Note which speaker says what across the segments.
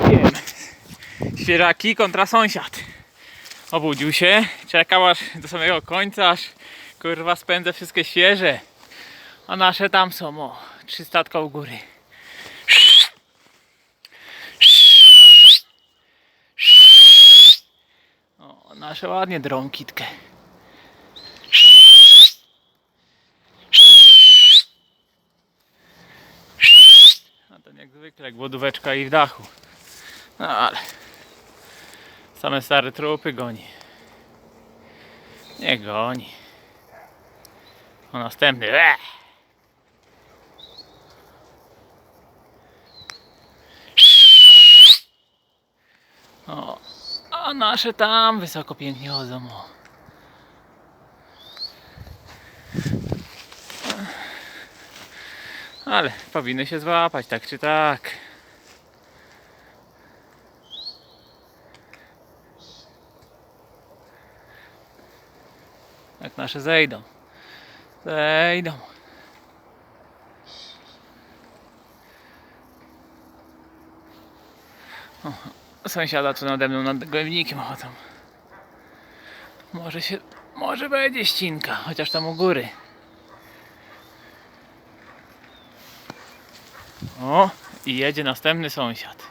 Speaker 1: Wiem. Świeżaki kontra sąsiad. Obudził się, czekał aż do samego końca, aż kurwa spędzę wszystkie świeże. A nasze tam są, o, 300 u góry. O, nasze ładnie drą kitkę. A to jak zwykle, głodóweczka i w dachu. No ale same stare trupy goni. Nie goni. O następny. Eee! O, a nasze tam wysoko pięknie chodzą. O. Ale powinny się złapać, tak czy tak. Jak nasze zejdą. Zejdą. O, sąsiada tu nade mną nad gołębnikiem chodzą. Może się, może będzie ścinka, chociaż tam u góry. O, i jedzie następny sąsiad.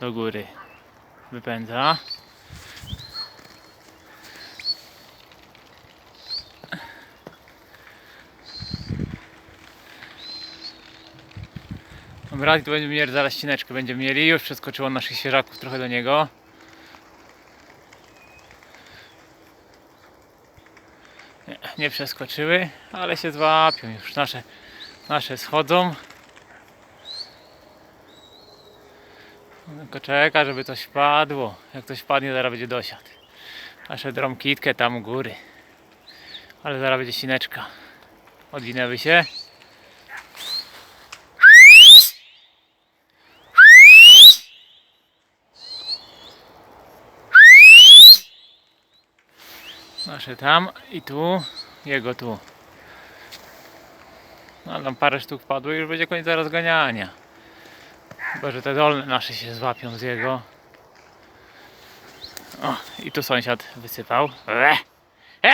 Speaker 1: Do góry. Wypędza. Dobra, i tu będziemy mieli zaraz ścineczkę. Będziemy mieli. Już przeskoczyło naszych świeżaków trochę do niego. Nie, nie przeskoczyły, ale się złapią już. Nasze, nasze schodzą. Tylko czeka, żeby coś wpadło. Jak coś wpadnie, zaraz będzie dosiad. Nasze dromkitkę tam u góry. Ale zaraz będzie sineczka. Odwinęły się. Nasze tam i tu, jego tu. No tam parę sztuk padło i już będzie koniec rozganiania. Chyba, że te dolne nasze się złapią z jego. O, i tu sąsiad wysypał. E! E!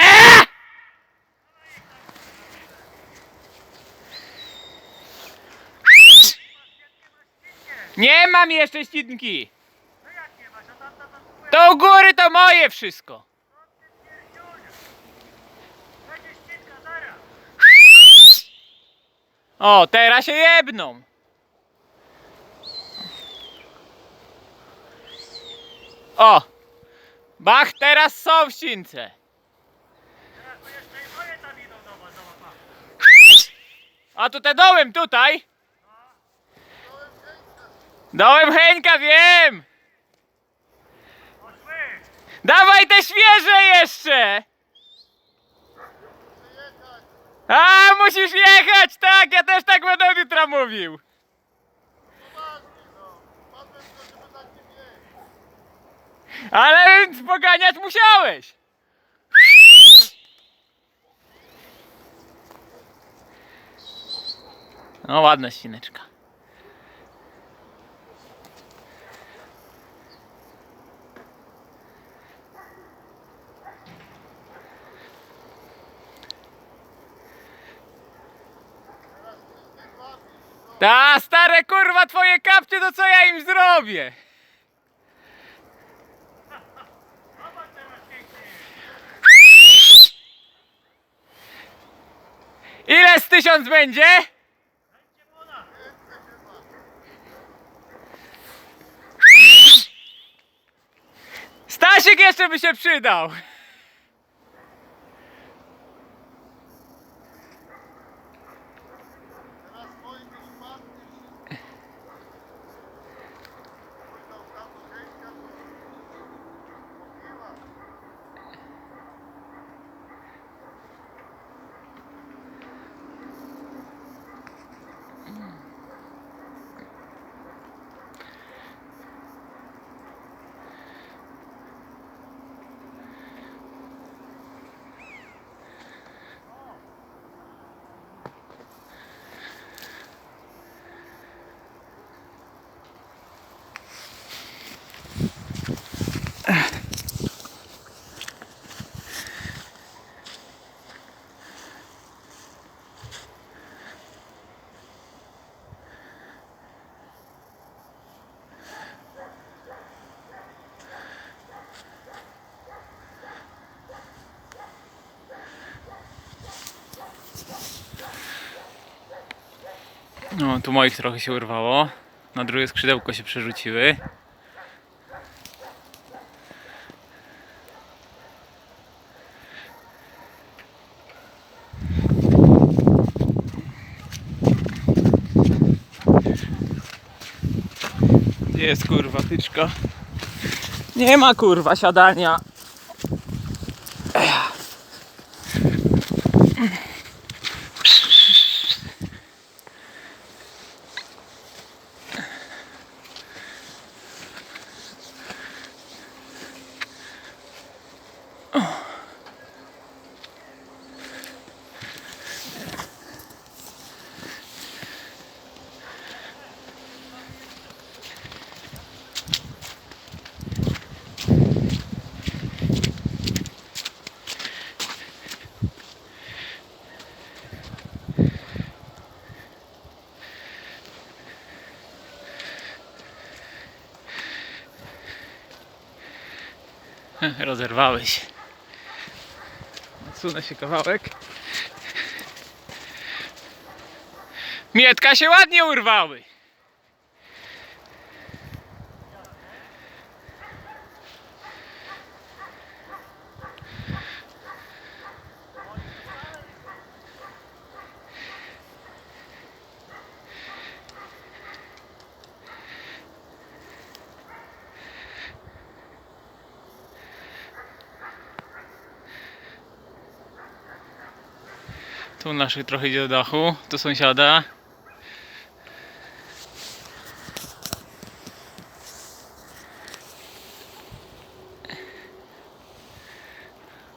Speaker 1: Nie mam jeszcze ścinki! To u góry to moje wszystko! O, teraz się jebną! O! Bach, teraz są w ścince! A tu te dołem tutaj! Dołem Henka, wiem! Dawaj te świeże jeszcze! A, musisz jechać, tak, ja też tak będę jutra mówił. Ale poganiać musiałeś. No ładna ścineczka. Ta stare kurwa twoje kapcie, to co ja im zrobię? Ile z tysiąc będzie? Stasiek jeszcze by się przydał. No, tu moich trochę się urwało. Na drugie skrzydełko się przerzuciły. Gdzie jest kurwa tyczka? Nie ma kurwa siadania. Rozerwałeś. Odsunę się kawałek. Mietka się ładnie urwały. Tu naszych trochę idzie do dachu, tu sąsiada.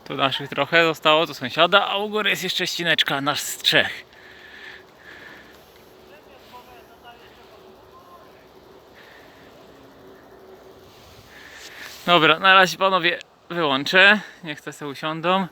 Speaker 1: Tu naszych trochę zostało, tu sąsiada, a u góry jest jeszcze ścineczka, nasz z trzech. Dobra, na razie panowie wyłączę. Niech te sobie usiądą.